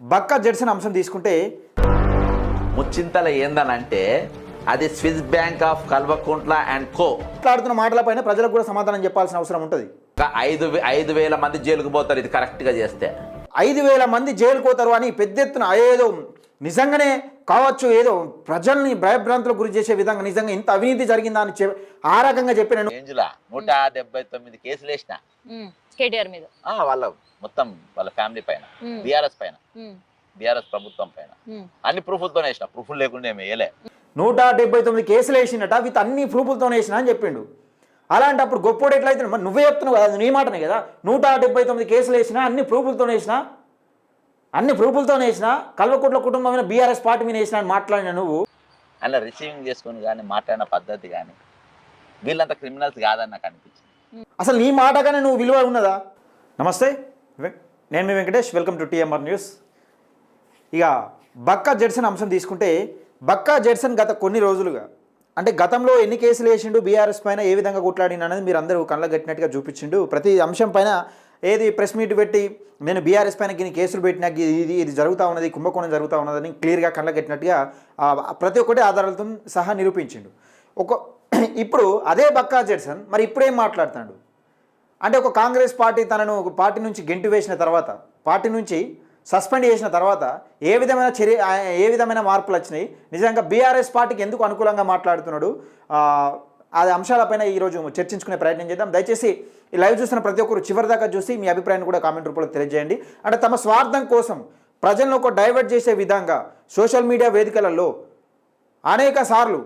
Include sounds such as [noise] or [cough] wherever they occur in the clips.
బక్క జడ్సన్ అంశం తీసుకుంటే ముచ్చింతల ఏందనంటే అది Swiss bank of Kalvakuntla and co. మాట్లాడుతున్న మాటలపైన ప్రజలకు కూడా సమాధానం చెప్పాల్సిన అవసరం ఉంటుంది. ఐదు ఐదు వేల మంది జైలుకు పోతారు ఇది కరెక్ట్గా చేస్తే. ఐదు వేల మంది జైలుకు పోతారు అని పెద్ద ఎత్తున ఏదో నిజంగానే కావచ్చు ఏదో ప్రజల్ని భయభ్రాంతులకు గురి చేసే విధంగా నిజంగా ఇంత అవినీతి జరిగిందా అని ఆ రకంగా చెప్పిన నూట డెబ్బై తొమ్మిది కేసులు వేసిన. కేటీఆర్ మీద. ఆ, వాళ్ళ మొత్తం వాళ్ళ ఫ్యామిలీ పైన బీఆర్ఎస్ పైన బీఆర్ఎస్ ప్రభుత్వం పైన. అన్ని ప్రూఫ్లతోనే వేసిన ప్రూఫ్లు లేకుండా ఏమి వేయలే. నూట డెబ్బై తొమ్మిది కేసులు వేసినట విత్ అన్ని ప్రూఫ్లతో వేసిన అని చెప్పిండు. అలాంటప్పుడు గొప్పోడు ఎట్లయితే నువ్వే చెప్తున్నావు కదా నీ మాటనే కదా. నూట డెబ్బై తొమ్మిది కేసులు వేసినా అన్ని ప్రూఫ్లతో వేసిన? అన్ని ప్రూఫ్లతో వేసిన కల్వకుట్ల కుటుంబమైన బీఆర్ఎస్ పార్టీ మీద వేసిన మాట్లాడిన నువ్వు? అలా రిసీవింగ్ చేసుకొని కానీ మాట్లాడిన పద్ధతి కానీ వీళ్ళంతా క్రిమినల్స్ కాదని నాకు అనిపించింది. అసలు నీ మాటగానే నువ్వు విలువ ఉన్నదా? నమస్తే నేను మీ Venkatesh welcome to TMR news. ఇక బక్కా జడ్సన్ అంశం తీసుకుంటే బక్కా జడ్సన్ గత కొన్ని రోజులుగా అంటే గతంలో ఎన్ని కేసులు వేసిండు బీఆర్ఎస్ పైన ఏ విధంగా కొట్లాడిన అనేది మీరు అందరూ కళ్ళ కట్టినట్టుగా చూపించిండు. ప్రతి అంశం పైన ఏది ప్రెస్ మీట్ పెట్టి నేను బీఆర్ఎస్ పైన గిన్ని కేసులు పెట్టినా ఇది ఇది జరుగుతూ ఉన్నది కుంభకోణం జరుగుతూ ఉన్నదని క్లియర్గా కళ్ళ కట్టినట్టుగా ప్రతి ఒక్కటి ఆధారాలతో సహా నిరూపించిండు. ఒక [clears throat] ఇప్పుడు అదే బక్కా జడ్సన్ మరి ఇప్పుడేం మాట్లాడుతాడు? అంటే ఒక కాంగ్రెస్ పార్టీ తనను ఒక పార్టీ నుంచి గెంటు వేసిన తర్వాత పార్టీ నుంచి సస్పెండ్ చేసిన తర్వాత ఏ విధమైన చర్య ఏ విధమైన మార్పులు వచ్చినాయి? నిజంగా బీఆర్ఎస్ పార్టీకి ఎందుకు అనుకూలంగా మాట్లాడుతున్నాడు? ఆ, అంశాలపైన ఈరోజు చర్చించుకునే ప్రయత్నం చేద్దాం. దయచేసి ఈ లైవ్ చూసిన ప్రతి ఒక్కరు చివరిదాకా చూసి మీ అభిప్రాయాన్ని కూడా కామెంట్ రూపంలో తెలియజేయండి. అంటే తమ స్వార్థం కోసం ప్రజలను ఒక డైవర్ట్ చేసే విధంగా సోషల్ మీడియా వేదికలలో అనేక సార్లు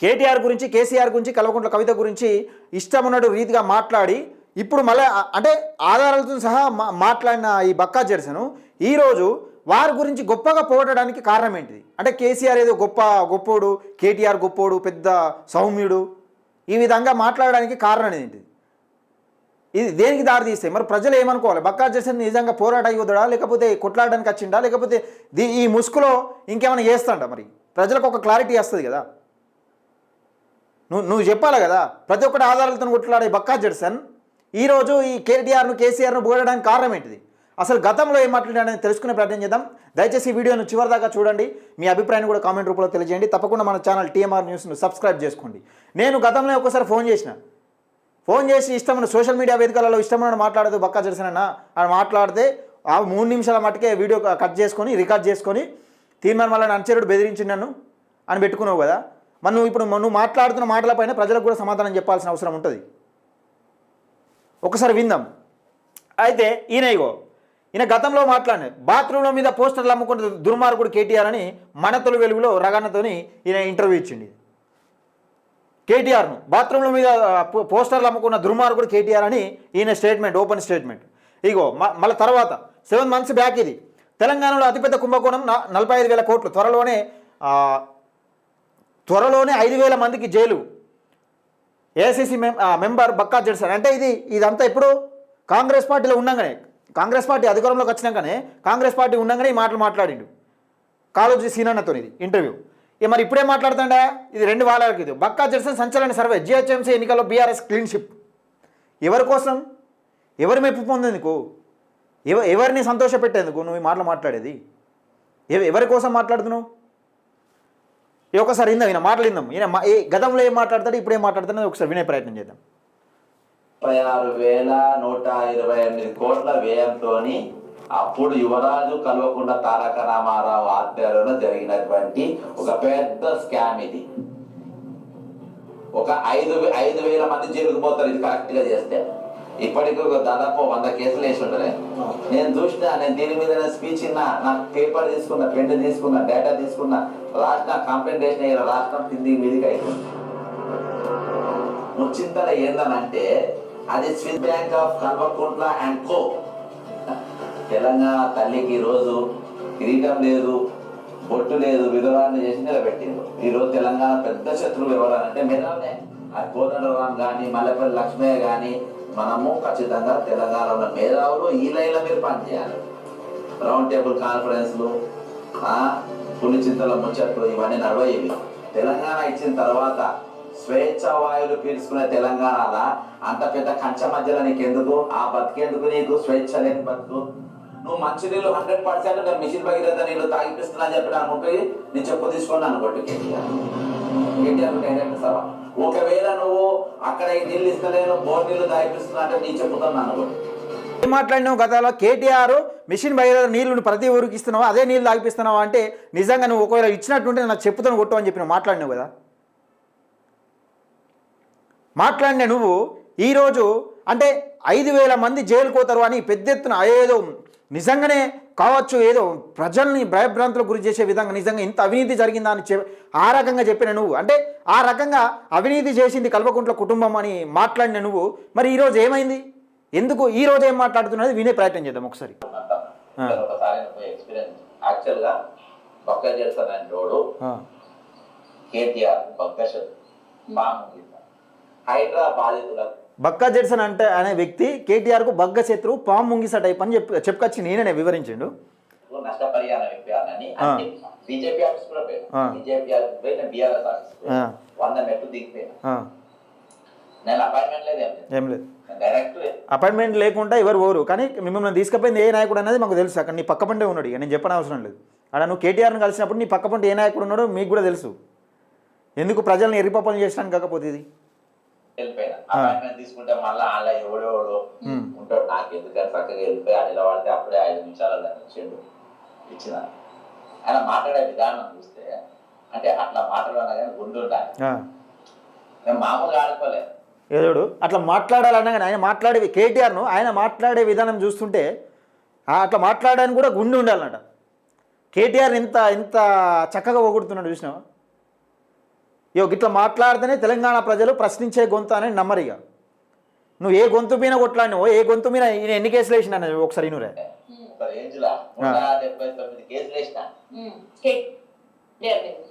కేటీఆర్ గురించి కేసీఆర్ గురించి కల్వకుంట్ల కవిత గురించి ఇష్టం ఉన్నట్టు రీతిగా మాట్లాడి ఇప్పుడు మళ్ళీ అంటే ఆధారాలతో సహా మా- మాట్లాడిన ఈ బక్కా జెర్సను ఈరోజు వారి గురించి గొప్పగా పోగొట్టడానికి కారణం ఏంటిది? అంటే కేసీఆర్ ఏదో గొప్ప గొప్పోడు కేటీఆర్ గొప్పోడు పెద్ద సౌమ్యుడు ఈ విధంగా మాట్లాడడానికి కారణం ఏంటిది? ఇది దేనికి దారి తీస్తాయి? మరి ప్రజలు ఏమనుకోవాలి? బక్కా జెర్సన్ నిజంగా పోరాట యోధుడా లేకపోతే కొట్లాడడానికి వచ్చిండా? లేకపోతే దీ ఈ ముసుగులో ఇంకేమైనా చేస్తాండ మరి? ప్రజలకు ఒక క్లారిటీ వస్తుంది కదా. నువ్వు నువ్వు చెప్పాలి కదా ప్రతి ఒక్కటి ఆధారాలతో కొట్లాడే బక్కా జడ్సన్ ఈరోజు ఈ కేటీఆర్ను కేసీఆర్ను పోగడానికి కారణం ఏంటిది? అసలు గతంలో ఏం మాట్లాడాడని తెలుసుకునే ప్రయత్నం చేద్దాం. దయచేసి వీడియోను చివరిదాకా చూడండి. మీ అభిప్రాయాన్ని కూడా కామెంట్ రూపంలో తెలియజేయండి. తప్పకుండా మన ఛానల్ టీఎంఆర్ న్యూస్ను సబ్స్క్రైబ్ చేసుకోండి. నేను గతంలో ఒకసారి ఫోన్ చేసిన. ఫోన్ చేసి ఇష్టమైన సోషల్ మీడియా వేదికలలో ఇష్టమైన మాట్లాడదు బక్కా జడ్సన్ అని మాట్లాడితే ఆ మూడు నిమిషాల మట్టుకే వీడియో కట్ చేసుకొని రికార్డ్ చేసుకొని తీర్మానం వల్ల అనుచరుడు బెదిరించి నన్ను అని పెట్టుకున్నావు కదా. మరి నువ్వు ఇప్పుడు నువ్వు మాట్లాడుతున్న మాటలపైన ప్రజలకు కూడా సమాధానం చెప్పాల్సిన అవసరం ఉంటుంది. ఒకసారి విందాం. అయితే ఈయన ఇగో ఈయన గతంలో మాట్లాడినారు బాత్రూంల మీద పోస్టర్లు అమ్ముకున్న దుర్మార్గుడు కేటీఆర్ అని మన తొలి వెలుగులో రగన్నతోని ఈయన ఇంటర్వ్యూ ఇచ్చింది కేటీఆర్ను బాత్రూంల మీద పోస్టర్లు అమ్ముకున్న దుర్మార్గుడు కేటీఆర్ అని ఈయన స్టేట్మెంట్ ఓపెన్ స్టేట్మెంట్. ఇగో మ- మళ్ళీ తర్వాత సెవెన్ మంత్స్ బ్యాక్ ఇది. తెలంగాణలో అతిపెద్ద కుంభకోణం నలభై ఐదు వేల కోట్లు. త్వరలోనే త్వరలోనే ఐదు వేల మందికి జైలు. ఏఐసిసి మెం మెంబర్ బక్కా జడ్సన్. అంటే ఇది ఇదంతా ఎప్పుడు? కాంగ్రెస్ పార్టీలో ఉండగానే. కాంగ్రెస్ పార్టీ అధికారంలోకి వచ్చినాకనే కాంగ్రెస్ పార్టీ ఉండగానే ఈ మాటలు మాట్లాడిండు. కాలోజీ సీనన్నతో ఇది ఇంటర్వ్యూ. ఏ మరి ఇప్పుడే మాట్లాడుతాడా? ఇది రెండు వాళ్ళకి ఇది. బక్కా జడ్సన్ సంచలన సర్వే జిహెచ్ఎంసీ ఎన్నికల్లో బీఆర్ఎస్ క్లీన్షిప్ ఎవరి కోసం? ఎవరి మెప్పు పొందేందుకు? ఎవ ఎవరిని సంతోషపెట్టేందుకు నువ్వు ఈ మాటలు మాట్లాడేది? ఎవ ఎవరి కోసం మాట్లాడుతున్నావు? ఒకసారి విందాం ఈయన మాటలు ఇందాం ఈయన ఏ గతంలో ఏం మాట్లాడతాడు ఇప్పుడే ఏం ఒకసారి వినే ప్రయత్నం చేద్దాం. ముప్పై ఆరు వేల నూట ఇరవై ఎనిమిది కోట్ల వ్యయంతో అప్పుడు యువరాజు కల్వకుండ తారక రామారావు ఆధ్వర్యంలో జరిగినటువంటి ఒక పెద్ద స్కామ్ ఇది. ఒక ఐదు వే- ఐదు వేల మంది జరిగిపోతారు ఇది కరెక్ట్గా చేస్తే. ఇప్పటికి ఒక దాదాపు వంద కేసులు వేసి ఉండలే నేను చూసిన నేను దీని మీద స్పీచ్ ఇన్నా నాకు పేపర్ తీసుకున్నా పెన్ తీసుకున్నా డేటా తీసుకున్నా రాష్ట్ర కంప్లైంట్ చేసిన రాష్ట్రం కింది మీదికి అయిపోయింది. ముచ్చింతల ఏందనంటే అది Swiss bank of Kalvakuntla and co. Telangana తల్లికి ఈరోజు కిరీటం లేదు బొట్టు లేదు విధురాన్ని చేసి నిలబెట్టింది ఈరోజు తెలంగాణ పెద్ద శత్రువు ఎవరంటే మేధావులే. అది కోదండరాం కానీ మల్లెపల్లి లక్ష్మయ్య కానీ మనము ఖచ్చితంగా తెలంగాణలో ఉన్న మేధావులు ఈ లైన్లో మీరు పనిచేయాలి. రౌండ్ టేబుల్ కాన్ఫరెన్స్లు ఆ, పులి చింతల ముచ్చట్లు ఇవన్నీ నడవయ్యేవి తెలంగాణ ఇచ్చిన తర్వాత స్వేచ్ఛ వాయువులు పీల్చుకునే తెలంగాణల అంత పెద్ద కంచ మధ్యలో నీకు ఎందుకు ఆ బతికేందుకు నీకు స్వేచ్ఛ లేని బతుకు? నువ్వు మంచి నీళ్ళు హండ్రెడ్ పర్సెంట్ నేను మిషన్ భగీరథ నీళ్ళు తాగిపిస్తున్నా అని చెప్పి నాకు నేను నీ చెప్పు తీసుకున్నాను అనుకోండి కేటీఆర్. కేటీఆర్ డైరెక్ట్ సభ. ఒకవేళ నువ్వు అక్కడ ఈ నీళ్ళు ఇస్తలేను బోర్ నీళ్ళు తాగిపిస్తున్నా అంటే నీ చెప్పుతున్నాను అనుకోండి ఏం మాట్లాడినావు గతంలో? కేటీఆర్ మిషన్ బయట నీళ్ళు ప్రతి ఊరికి ఇస్తున్నావు? అదే నీళ్ళు తాగిపిస్తున్నావు అంటే నిజంగా నువ్వు ఒకవేళ ఇచ్చినట్టుంటే నాకు చెప్పుతాను కొట్టు అని చెప్పి నువ్వు మాట్లాడినావు కదా? మాట్లాడిన నువ్వు ఈరోజు అంటే ఐదు వేల మంది జైలు పోతారు అని పెద్ద ఎత్తున ఏదో నిజంగానే కావచ్చు ఏదో ప్రజల్ని భయభ్రాంతులకు గురి చేసే విధంగా నిజంగా ఇంత అవినీతి జరిగిందా అని ఆ రకంగా చెప్పిన నువ్వు. అంటే ఆ రకంగా అవినీతి చేసింది కల్వకుంట్ల కుటుంబం అని మాట్లాడిన నువ్వు. మరి ఈరోజు ఏమైంది? ఎందుకు ఈ రోజు ఏం మాట్లాడుతున్నది? వినే ప్రయత్నం చేద్దాం ఒకసారి. రోడ్డు కేటీఆర్ హైడ్రా బాధితులకు. బక్కా జెడ్సన్ అంటే అనే వ్యక్తి కేటీఆర్కు బగ్గ శత్రువు పాము ముంగిస టైప్ అని చెప్పి చెప్పుకొచ్చి నేనే వివరించిండు. నష్టపరిహారం ఇప్పాలని ఆ. బీజేపీ ఆఫీస్ కూడా పోయినా ఆ. బీజేపీ ఆఫీస్ పోయి నేను బీఆర్ఎస్ ఆఫీస్ ఆ. వంద మెట్లు దిగిపోయినా. ఆ, నేను అపాయింట్మెంట్ లేదు ఏం లేదు. అపాయింట్మెంట్ లేకుండా ఎవరు పోరు కానీ మిమ్మల్ని తీసుకుపోయింది ఏ నాయకుడు అనేది మాకు తెలుసు. అక్కడ నీ పక్క పంటే ఉన్నాడు ఇక నేను చెప్పని అవసరం లేదు. అక్కడ నువ్వు కేటీఆర్ని కలిసినప్పుడు నీ పక్క పంట ఏ నాయకుడు ఉన్నాడో మీకు కూడా తెలుసు. ఎందుకు ప్రజల్ని ఎర్రిపప్పలు చేసడానికి కాకపోతే ఇది? వెళ్ళిపోయినా అపాయింట్మెంట్ తీసుకుంటే మళ్ళీ అలా ఎవడెవడు ఉంటాడు. నాకు ఎందుకని చక్కగా వెళ్ళిపోయి ఆ నిలబడితే అప్పుడే ఐదు నిమిషాలు దాన్ని ఇచ్చిండు. ఇచ్చిన. ఆయన మాట్లాడే విధానం చూస్తే అంటే అట్లా మాట్లాడాలి కానీ గుండు ఉండాలి. నేను మామూలుగా ఆడుకోలేదు ఏదోడు అట్లా మాట్లాడాలన్నా కానీ ఆయన మాట్లాడే కేటీఆర్ను ఆయన మాట్లాడే విధానం చూస్తుంటే అట్లా మాట్లాడడానికి కూడా గుండె ఉండాలన్నట కేటీఆర్ ఇంత ఇంత చక్కగా పొగుడుతున్నాడు చూసినావా? ఇగో ఇట్లా మాట్లాడితేనే తెలంగాణ ప్రజలు ప్రశ్నించే గొంతు అని నమ్మరు ఇక. నువ్వు ఏ గొంతు మీద కొట్లాడినావో ఏ గొంతు మీద ఈయన ఎన్ని కేసులు వేసిన ఒకసారి లా నూట డెబ్బై తొమ్మిది కేసులు వేసిన?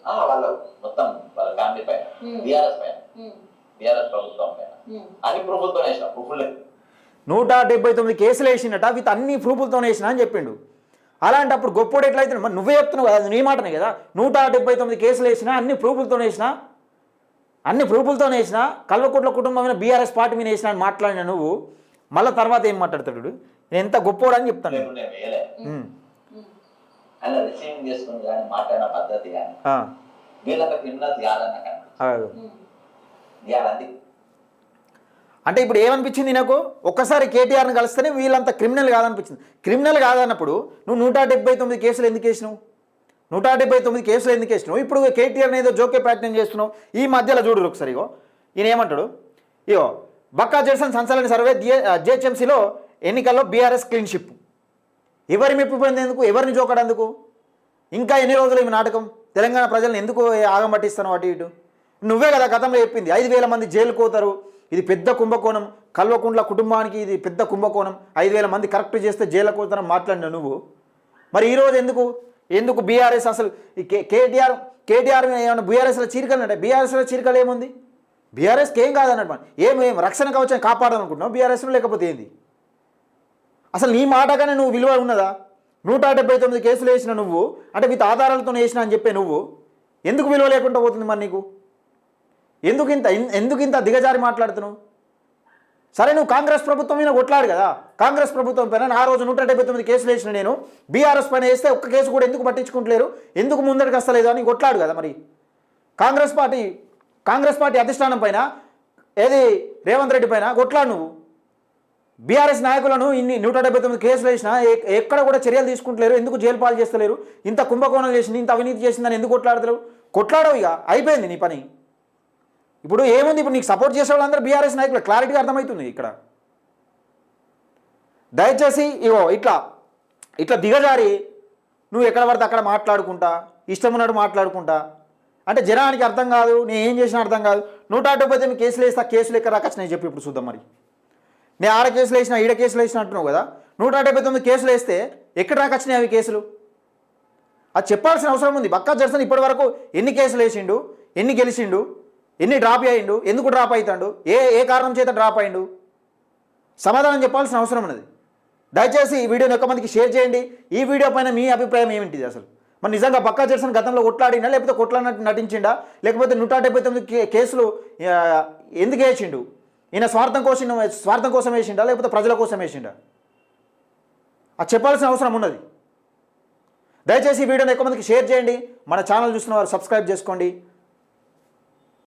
ఆ, వాళ్ళు మొత్తం వాళ్ళ ఫ్యామిలీ పైన బీఆర్ఎస్ పైన బీఆర్ఎస్ ప్రభుత్వం పైన. అని ప్రభుత్వం వేసిన ప్రూఫ్లు లేవు. నూట డెబ్బై తొమ్మిది కేసులు వేసినట విత్ అన్ని ప్రూఫులతో వేసిన అని చెప్పిండు. అలాంటప్పుడు గొప్పోడు ఎట్లయితే నువ్వే చెప్తున్నావు కదా నీ మాటనే కదా. నూట డెబ్బై తొమ్మిది కేసులు వేసినా అన్ని ప్రూఫులతో వేసిన అన్ని ప్రూఫులతో వేసిన కల్వకుట్ల కుటుంబం మీద బీఆర్ఎస్ పార్టీ మీద వేసిన అని మాట్లాడిన నువ్వు మళ్ళీ తర్వాత ఏం మాట్లాడతాడు? నేను ఎంత గొప్పోడు అని చెప్తాను అంటే ఇప్పుడు ఏమనిపించింది నాకు? ఒక్కసారి కేటీఆర్ని కలిస్తేనే వీళ్ళంత క్రిమినల్ కాదనిపించింది. క్రిమినల్ కాదన్నప్పుడు నువ్వు నూట డెబ్బై తొమ్మిది కేసులు ఎందుకు వేసినావు? నూట డెబ్బై తొమ్మిది కేసులు ఎందుకు వేసినావు? ఇప్పుడు కేటీఆర్ ఏదో జోకే ప్రయత్నం చేస్తున్నావు. ఈ మధ్యలో చూడు ఒకసారి ఇగో. ఈయన ఏమంటాడు? ఇగో బక్కా జడ్సన్ సంచలన సర్వే జిహెచ్ఎంసీలో ఎన్నికల్లో బీఆర్ఎస్ క్లీన్షిప్ ఎవరి మెప్పు పొందేందుకు ఎవరిని జోకడందుకు? ఇంకా ఎన్ని రోజులు ఈ నాటకం? తెలంగాణ ప్రజలను ఎందుకు ఆగం పట్టిస్తాను అటు ఇటు? నువ్వే కదా గతంలో చెప్పింది ఐదు వేల మంది జైలు కోతారు. ఇది పెద్ద కుంభకోణం. కల్వకుంట్ల కుటుంబానికి ఇది పెద్ద కుంభకోణం. ఐదు వేల మంది కరెక్ట్ చేస్తే జైలు పోతారని మాట్లాడిన నువ్వు. మరి ఈరోజు ఎందుకు? ఎందుకు బీఆర్ఎస్ అసలు కే కేటీఆర్ కేటీఆర్ ఏమైనా ఏమన్నా బీఆర్ఎస్లో చీరికలు అంటే బీఆర్ఎస్లో చీరికలు ఏముంది? బీఆర్ఎస్కి ఏం కాదన్నమాట? ఏం ఏం రక్షణ కవచం కాపాడాలనుకుంటున్నావు? బీఆర్ఎస్లో లేకపోతే ఏంది? అసలు నీ మాటగానే నువ్వు విలువ ఉన్నదా? నూట డెబ్బై తొమ్మిది కేసులు వేసిన నువ్వు అంటే విత్ ఆధారాలతో వేసిన అని చెప్పే నువ్వు ఎందుకు విలువ లేకుండా పోతుంది మరి నీకు? ఎందుకు ఇంత ఎందుకు ఇంత దిగజారి మాట్లాడుతున్నావు? సరే నువ్వు కాంగ్రెస్ ప్రభుత్వం మీద కొట్లాడు కదా. కాంగ్రెస్ ప్రభుత్వం పైన ఆ రోజు నూట డెబ్బై తొమ్మిది కేసులు వేసిన నేను. బీఆర్ఎస్ పైన వేస్తే ఒక్క కేసు కూడా ఎందుకు పట్టించుకుంటలేరు? ఎందుకు ముందరికి వస్తలేదు అని కొట్లాడు కదా మరి. కాంగ్రెస్ పార్టీ కాంగ్రెస్ పార్టీ అధిష్టానం పైన ఏది రేవంత్ రెడ్డి పైన కొట్లాడు నువ్వు. బీఆర్ఎస్ నాయకులను ఇన్ని నూట డెబ్బై తొమ్మిది కేసులు వేసినా ఎ- ఎక్కడ కూడా చర్యలు తీసుకుంటలేరు ఎందుకు జైలు పాలు చేస్తలేరు? ఇంత కుంభకోణం చేసింది ఇంత అవినీతి చేసిందని ఎందుకు కొట్లాడతలేరు కొట్లాడవు ఇక అయిపోయింది నీ పని. ఇప్పుడు ఏముంది? ఇప్పుడు నీకు సపోర్ట్ చేసే వాళ్ళందరూ బీఆర్ఎస్ నాయకులు. క్లారిటీగా అర్థమవుతుంది ఇక్కడ. దయచేసి ఇగో ఇట్లా ఇట్లా దిగజారి. నువ్వు ఎక్కడ పడితే అక్కడ మాట్లాడుకుంటా. ఇష్టం ఉన్నట్టు మాట్లాడుకుంటా. అంటే జనానికి అర్థం కాదు నేను ఏం చేసినా అర్థం కాదు. నూట డెబ్బై తొమ్మిది కేసులు వేస్తా కేసులు ఎక్కడ రాకొచ్చినాయి చెప్పి ఇప్పుడు చూద్దాం మరి. నేను ఆడ కేసులు వేసినా ఈడ కేసులు వేసిన అంటున్నావు కదా. నూట డెబ్బై తొమ్మిది కేసులు వేస్తే ఎక్కడ రాకచ్చినాయి అవి కేసులు? అది చెప్పాల్సిన అవసరం ఉంది. బక్కా జర్సన్ ఇప్పటి వరకు ఎన్ని కేసులు వేసిండు? ఎన్ని గెలిచిండు ఎన్ని డ్రాప్ అయ్యిండు? ఎందుకు డ్రాప్ అవుతాడు ఏ ఏ కారణం చేత డ్రాప్ అయ్యిండు? సమాధానం చెప్పాల్సిన అవసరం ఉన్నది. దయచేసి ఈ వీడియోని ఎక్కువ మందికి షేర్ చేయండి. ఈ వీడియో పైన మీ అభిప్రాయం ఏమిటిది అసలు? మరి నిజంగా బక్కా జర్సన్ గతంలో కొట్లాడినా లేకపోతే కొట్లాడినట్టు నటించిండా? లేకపోతే నూట డెబ్బై తొమ్మిది కేసులు ఎందుకు వేసిండు? ఈయన స్వార్థం కోసం స్వార్థం కోసం వేసిండా? లేకపోతే ప్రజల కోసం వేసిండా? అది చెప్పాల్సిన అవసరం ఉన్నది. దయచేసి ఈ వీడియోని ఎక్కువ మందికి షేర్ చేయండి. మన ఛానల్ చూస్తున్న వారు సబ్స్క్రైబ్ చేసుకోండి.